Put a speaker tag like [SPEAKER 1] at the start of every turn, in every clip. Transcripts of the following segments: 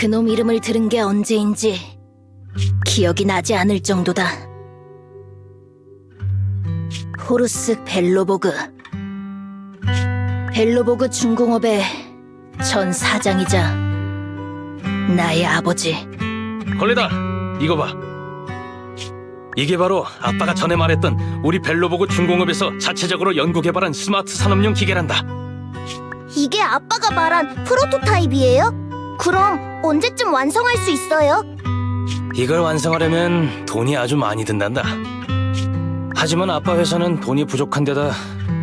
[SPEAKER 1] 그놈 이름을 들은 게 언제인지 기억이 나지 않을 정도다. 호루스 벨로보그. 벨로보그 중공업의 전 사장이자 나의 아버지.
[SPEAKER 2] 콜레다 이거 봐 이게 바로 아빠가 전에 말했던 우리 벨로보그 중공업에서 자체적으로 연구 개발한 스마트 산업용 기계란다
[SPEAKER 3] 이게 아빠가 말한 프로토타입이에요? 그럼 언제쯤 완성할 수 있어요?
[SPEAKER 2] 이걸 완성하려면 돈이 아주 많이 든단다. 하지만 아빠 회사는 돈이 부족한 데다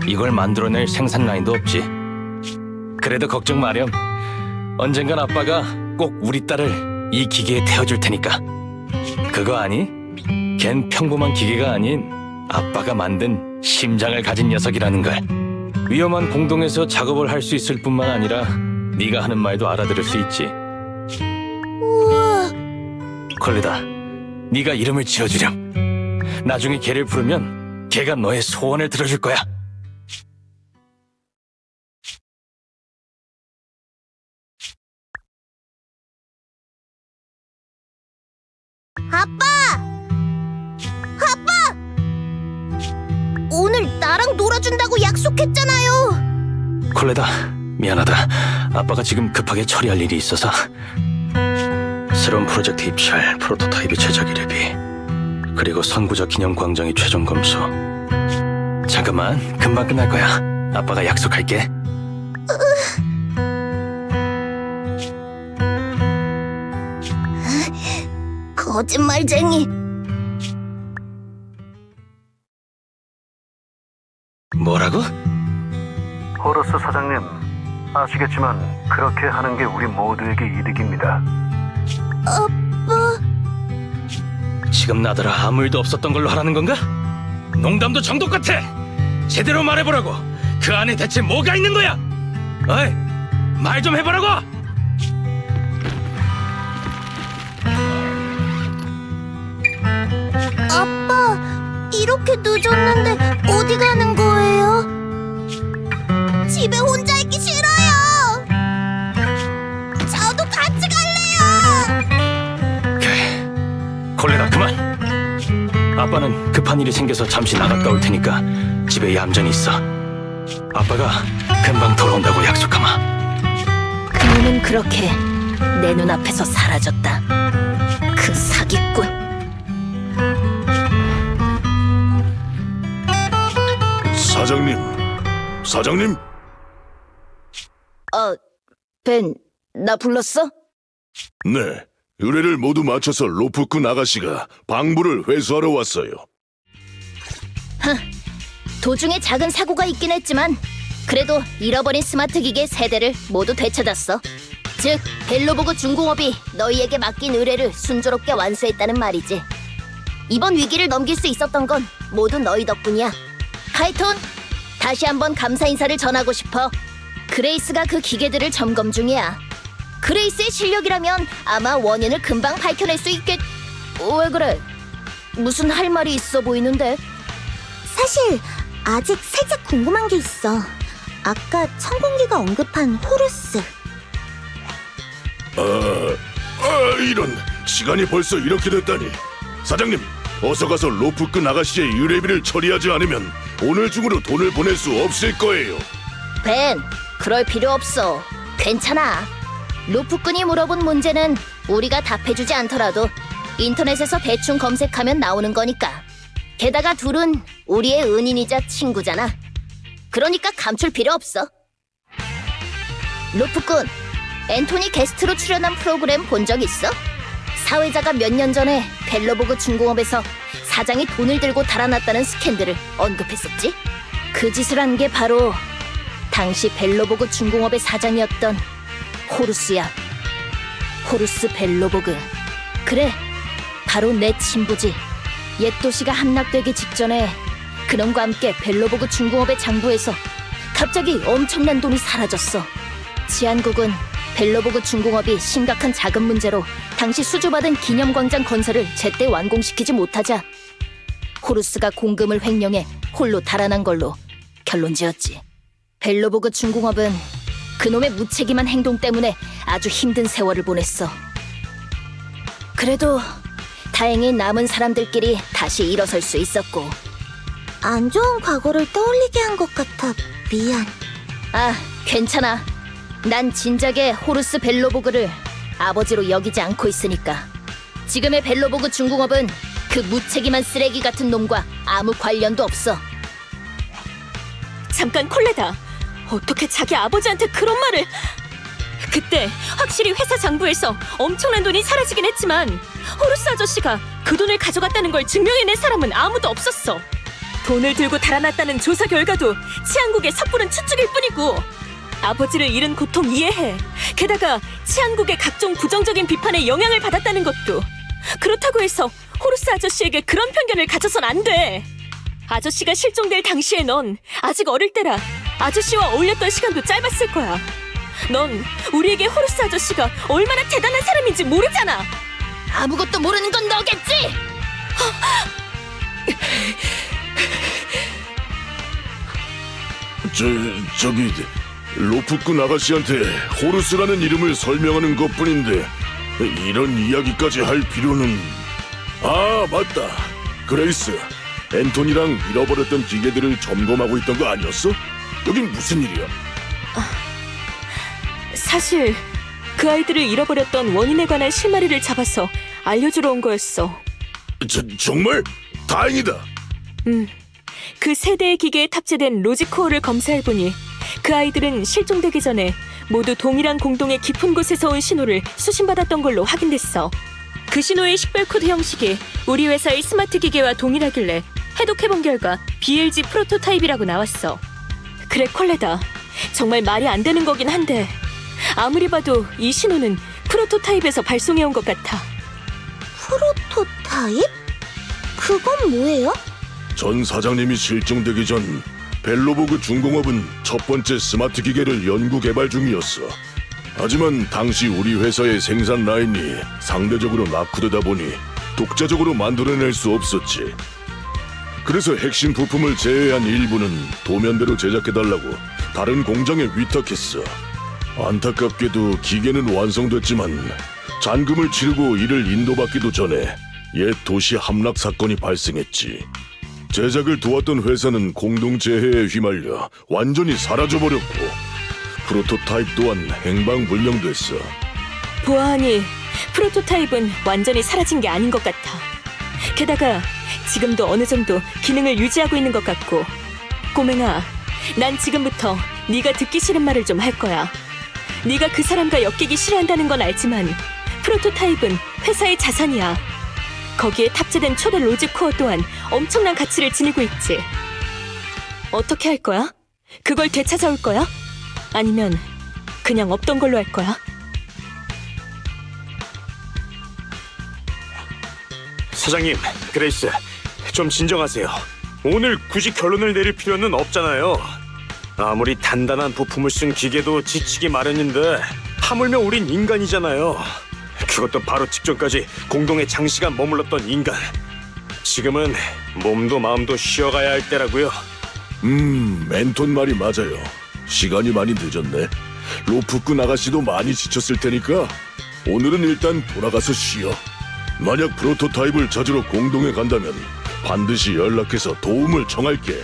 [SPEAKER 2] 이걸 만들어낼 생산 라인도 없지. 그래도 걱정 마렴. 언젠간 아빠가 꼭 우리 딸을 이 기계에 태워줄 테니까. 그거 아니? 걘 평범한 기계가 아닌 아빠가 만든 심장을 가진 녀석이라는 걸 위험한 공동에서 작업을 할 수 있을 뿐만 아니라 네가 하는 말도 알아들을 수 있지
[SPEAKER 3] 우와,
[SPEAKER 2] 콜레다, 네가 이름을 지어주렴. 나중에 걔를 부르면 걔가 너의 소원을 들어줄 거야.
[SPEAKER 3] 아빠! 아빠! 오늘 나랑 놀아준다고 약속했잖아요.
[SPEAKER 2] 콜레다, 미안하다. 아빠가 지금 급하게 처리할 일이 있어서. 새로운 프로젝트 입찰, 프로토타입의 제작 일회비, 그리고 선구자 기념 광장의 최종 검수. 잠깐만, 금방 끝날 거야. 아빠가 약속할게.
[SPEAKER 3] 거짓말쟁이.
[SPEAKER 2] 뭐라고?
[SPEAKER 4] 호러스 사장님, 아시겠지만 그렇게 하는 게 우리 모두에게 이득입니다.
[SPEAKER 3] 아빠,
[SPEAKER 2] 지금 나더러 아무 일도 없었던 걸로 하라는 건가? 농담도 정도 같아. 제대로 말해보라고. 그 안에 대체 뭐가 있는 거야? 어이, 말 좀 해보라고.
[SPEAKER 3] 아빠, 이렇게 늦었는데 어디 가는 거예요? 집에 혼자
[SPEAKER 2] 콜레라 그만. 아빠는 급한 일이 생겨서 잠시 나갔다 올 테니까 집에 얌전히 있어. 아빠가 금방 돌아온다고 약속하마.
[SPEAKER 1] 그놈은 그렇게 내 눈앞에서 사라졌다. 그 사기꾼.
[SPEAKER 5] 사장님, 사장님,
[SPEAKER 1] 어, 벤, 나 불렀어?
[SPEAKER 5] 네, 의뢰를 모두 마쳐서 로프꾼 아가씨가 방부를 회수하러 왔어요.
[SPEAKER 1] 도중에 작은 사고가 있긴 했지만 그래도 잃어버린 스마트 기계 세 대를 모두 되찾았어. 즉, 벨로보그 중공업이 너희에게 맡긴 의뢰를 순조롭게 완수했다는 말이지. 이번 위기를 넘길 수 있었던 건 모두 너희 덕분이야. 하이톤, 다시 한번 감사 인사를 전하고 싶어. 그레이스가 그 기계들을 점검 중이야. 그레이스의 실력이라면 아마 원인을 금방 밝혀낼 수 있겠... 왜 그래? 무슨 할 말이 있어 보이는데?
[SPEAKER 3] 사실 아직 살짝 궁금한 게 있어. 아까 천공기가 언급한 호루스.
[SPEAKER 5] 아, 아, 이런 시간이 벌써 이렇게 됐다니. 사장님, 어서 가서 로프꾼 아가씨의 의뢰비를 처리하지 않으면 오늘 중으로 돈을 보낼 수 없을 거예요.
[SPEAKER 1] 벤, 그럴 필요 없어. 괜찮아. 로프꾼이 물어본 문제는 우리가 답해주지 않더라도 인터넷에서 대충 검색하면 나오는 거니까. 게다가 둘은 우리의 은인이자 친구잖아. 그러니까 감출 필요 없어. 로프꾼, 앤토니 게스트로 출연한 프로그램 본 적 있어? 사회자가 몇 년 전에 벨로보그 중공업에서 사장이 돈을 들고 달아났다는 스캔들을 언급했었지? 그 짓을 한 게 바로 당시 벨로보그 중공업의 사장이었던 호루스야. 호루스 벨로보그. 그래, 바로 내 친부지. 옛 도시가 함락되기 직전에 그놈과 함께 벨로보그 중공업의 장부에서 갑자기 엄청난 돈이 사라졌어. 지안국은 벨로보그 중공업이 심각한 자금 문제로 당시 수주받은 기념광장 건설을 제때 완공시키지 못하자 호루스가 공금을 횡령해 홀로 달아난 걸로 결론 지었지. 벨로보그 중공업은 그놈의 무책임한 행동 때문에 아주 힘든 세월을 보냈어. 그래도 다행히 남은 사람들끼리 다시 일어설 수 있었고.
[SPEAKER 3] 안 좋은 과거를 떠올리게 한 것 같아. 미안.
[SPEAKER 1] 아, 괜찮아. 난 진작에 호루스 벨로보그를 아버지로 여기지 않고 있으니까. 지금의 벨로보그 중공업은 그 무책임한 쓰레기 같은 놈과 아무 관련도 없어.
[SPEAKER 6] 잠깐 콜레다. 어떻게 자기 아버지한테 그런 말을? 그때 확실히 회사 장부에서 엄청난 돈이 사라지긴 했지만 호루스 아저씨가 그 돈을 가져갔다는 걸 증명해낸 사람은 아무도 없었어. 돈을 들고 달아났다는 조사 결과도 치안국의 섣부른 추측일 뿐이고 아버지를 잃은 고통 이해해. 게다가 치안국의 각종 부정적인 비판에 영향을 받았다는 것도 그렇다고 해서 호루스 아저씨에게 그런 편견을 가져선 안 돼. 아저씨가 실종될 당시에 넌 아직 어릴 때라 아저씨와 어울렸던 시간도 짧았을 거야. 넌 우리에게 호루스 아저씨가 얼마나 대단한 사람인지 모르잖아.
[SPEAKER 1] 아무것도 모르는 건 너겠지?
[SPEAKER 5] 저 저기 로프꾼 아가씨한테 호루스라는 이름을 설명하는 것뿐인데 이런 이야기까지 할 필요는 아 맞다 그레이스 앤토니랑 잃어버렸던 기계들을 점검하고 있던 거 아니었어? 여긴 무슨 일이야?
[SPEAKER 6] 사실 그 아이들을 잃어버렸던 원인에 관한 실마리를 잡아서 알려주러 온 거였어.
[SPEAKER 5] 저, 정말 다행이다
[SPEAKER 6] 음, 그 세대의 기계에 탑재된 로지코어를 검사해보니 그 아이들은 실종되기 전에 모두 동일한 공동의 깊은 곳에서 온 신호를 수신받았던 걸로 확인됐어. 그 신호의 식별 코드 형식이 우리 회사의 스마트 기계와 동일하길래 해독해본 결과 BLG 프로토타입이라고 나왔어. 그래 콜레다. 정말 말이 안 되는 거긴 한데 아무리 봐도 이 신호는 프로토타입에서 발송해온 것 같아.
[SPEAKER 3] 프로토타입? 그건 뭐예요?
[SPEAKER 5] 전 사장님이 실종되기 전 벨로보그 중공업은 첫 번째 스마트 기계를 연구 개발 중이었어. 하지만 당시 우리 회사의 생산 라인이 상대적으로 낙후되다 보니 독자적으로 만들어낼 수 없었지. 그래서 핵심 부품을 제외한 일부는 도면대로 제작해달라고 다른 공장에 위탁했어. 안타깝게도 기계는 완성됐지만 잔금을 치르고 이를 인도받기도 전에 옛 도시 함락 사건이 발생했지. 제작을 도왔던 회사는 공동재해에 휘말려 완전히 사라져버렸고 프로토타입 또한 행방불명됐어.
[SPEAKER 6] 보아하니 프로토타입은 완전히 사라진 게 아닌 것 같아. 게다가 지금도 어느 정도 기능을 유지하고 있는 것 같고. 꼬맹아, 난 지금부터 네가 듣기 싫은 말을 좀 할 거야. 네가 그 사람과 엮이기 싫어한다는 건 알지만 프로토타입은 회사의 자산이야. 거기에 탑재된 초대 로직 코어 또한 엄청난 가치를 지니고 있지. 어떻게 할 거야? 그걸 되찾아올 거야? 아니면 그냥 없던 걸로 할 거야?
[SPEAKER 7] 사장님, 그레이스, 좀 진정하세요. 오늘 굳이 결론을 내릴 필요는 없잖아요. 아무리 단단한 부품을 쓴 기계도 지치기 마련인데 하물며 우린 인간이잖아요. 그것도 바로 직전까지 공동에 장시간 머물렀던 인간. 지금은 몸도 마음도 쉬어가야 할 때라고요.
[SPEAKER 5] 음, 멘톤 말이 맞아요. 시간이 많이 늦었네. 로프꾼 아가씨도 많이 지쳤을 테니까 오늘은 일단 돌아가서 쉬어. 만약 프로토타입을 찾으러 공동에 간다면 반드시 연락해서 도움을 청할게.